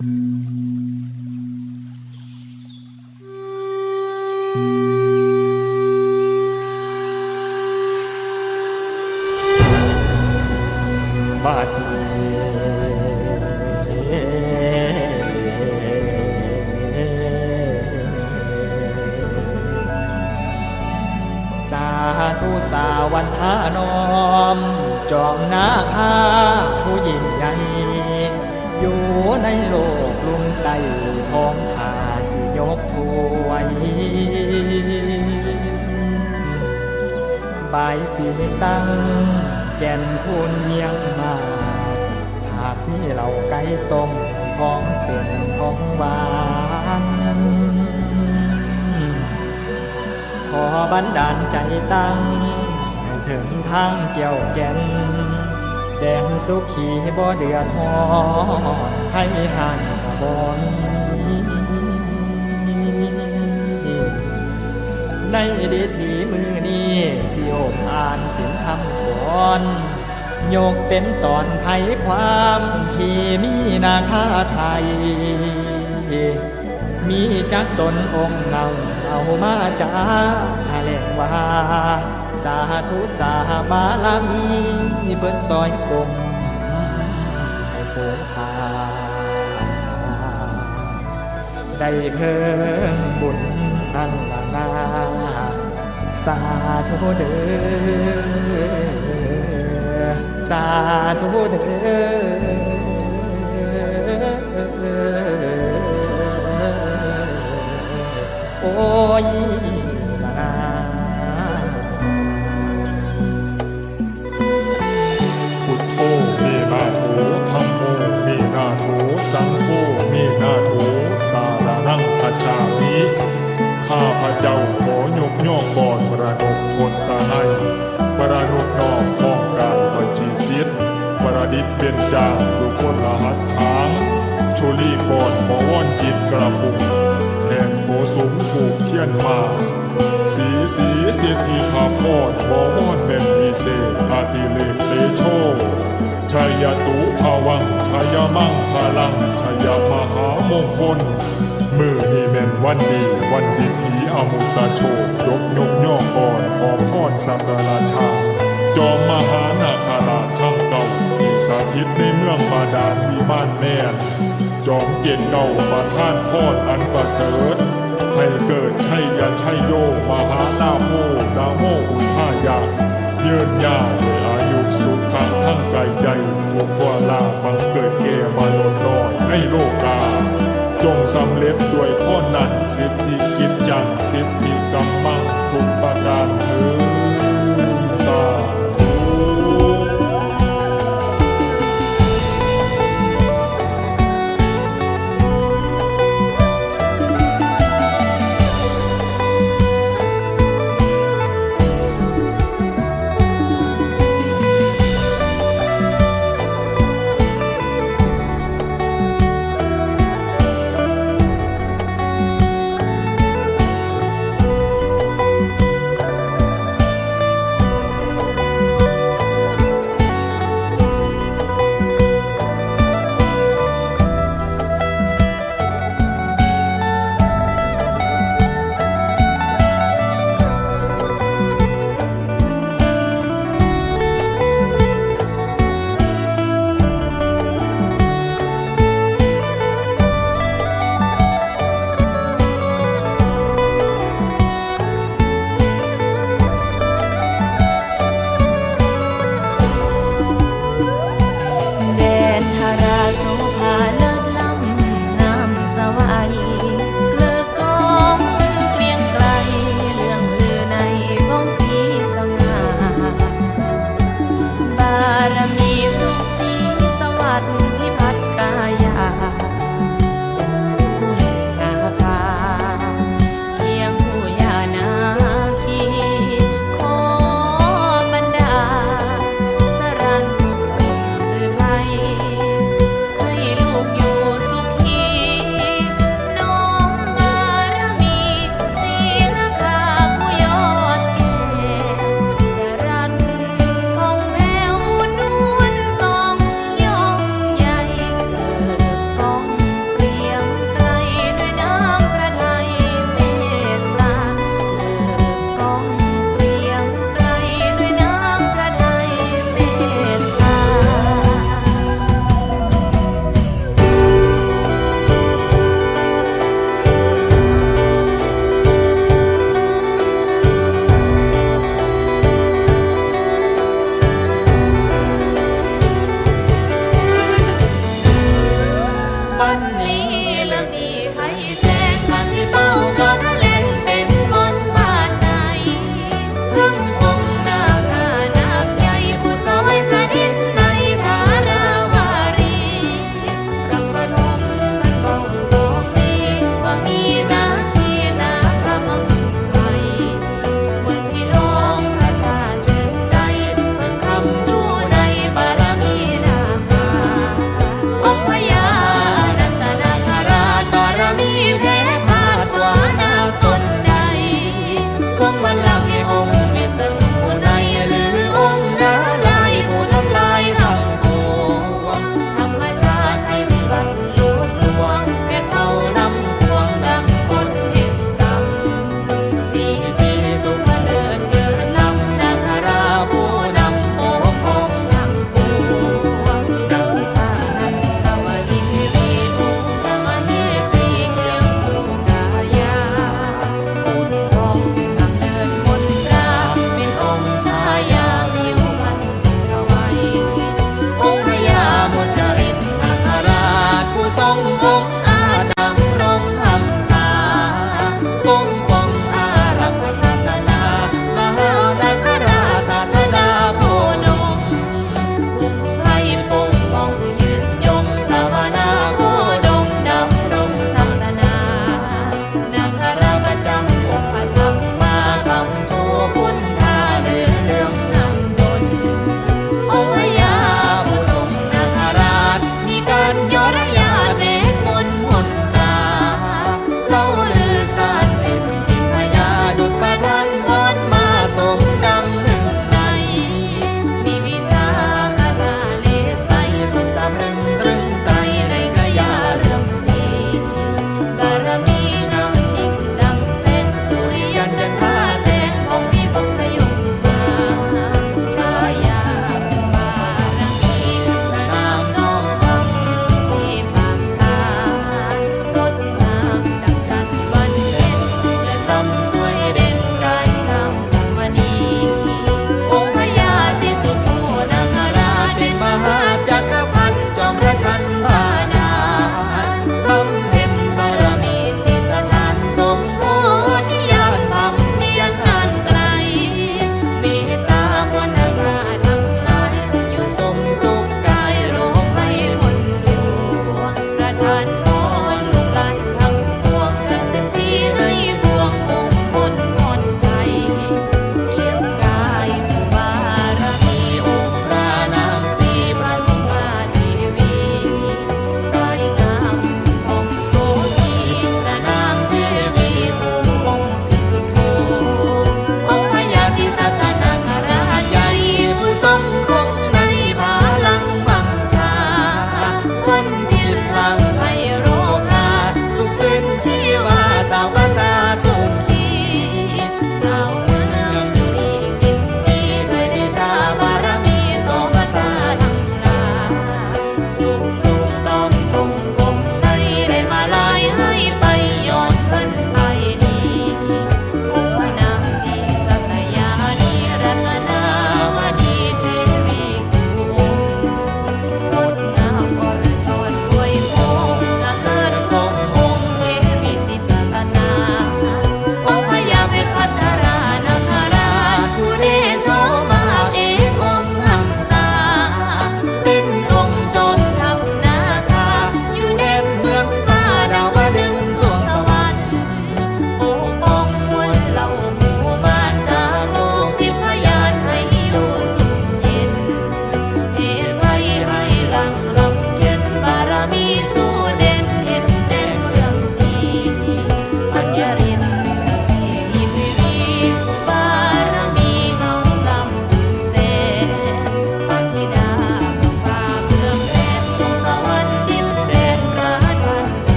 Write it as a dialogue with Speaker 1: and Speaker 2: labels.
Speaker 1: บัดนี้สาธุสาวันทานอม จอมนาคาผู้ยิ่งใหญ่ ในโลกลุงไตทองผาสิยกถวยบายสีตั้งแก่นคุณยังมา หากมีเราไก่ต้มของเส้นของหวานขอบันดาลใจตั้งถึงทางเกี่ยวแก่น แดงสุขีบ่เดือดหอนให้ห่างบอนในดีทีมือนี้สิโอมอ่านเป็นคำก่อนโยกเป็นตอนไขความที่มีนาคาไทย มีจักตนองค์เงาเอามาจาทะเลงว่า สาธุสาบาลามีเบิ้นซอยกลมให้โฟพาได้เพิ่มบุญนั่นละนาสาธุเด้อสาธุเด้อโอ้ย
Speaker 2: ระพุงแทนโกสุมถูกเทียนมา สีสีสิทธิภาพรบวรเป็นพิเศษอาติเลกเตโชชัยตุภาวังชัยมังพลังชัยมหามงคล มือนี่แม่นวันดี วันดิถีอมุตโชคยกยกย่อก่อนขอพรสักการาชา จอมมหานาคาราชทั้งเก่าที่สถิตในเมืองบาดาลวิมานแม่ จอมเกียรติเก่าประท่านพรอันประเสริฐให้เกิดชัยยาชัยโยมหานาโมนาโ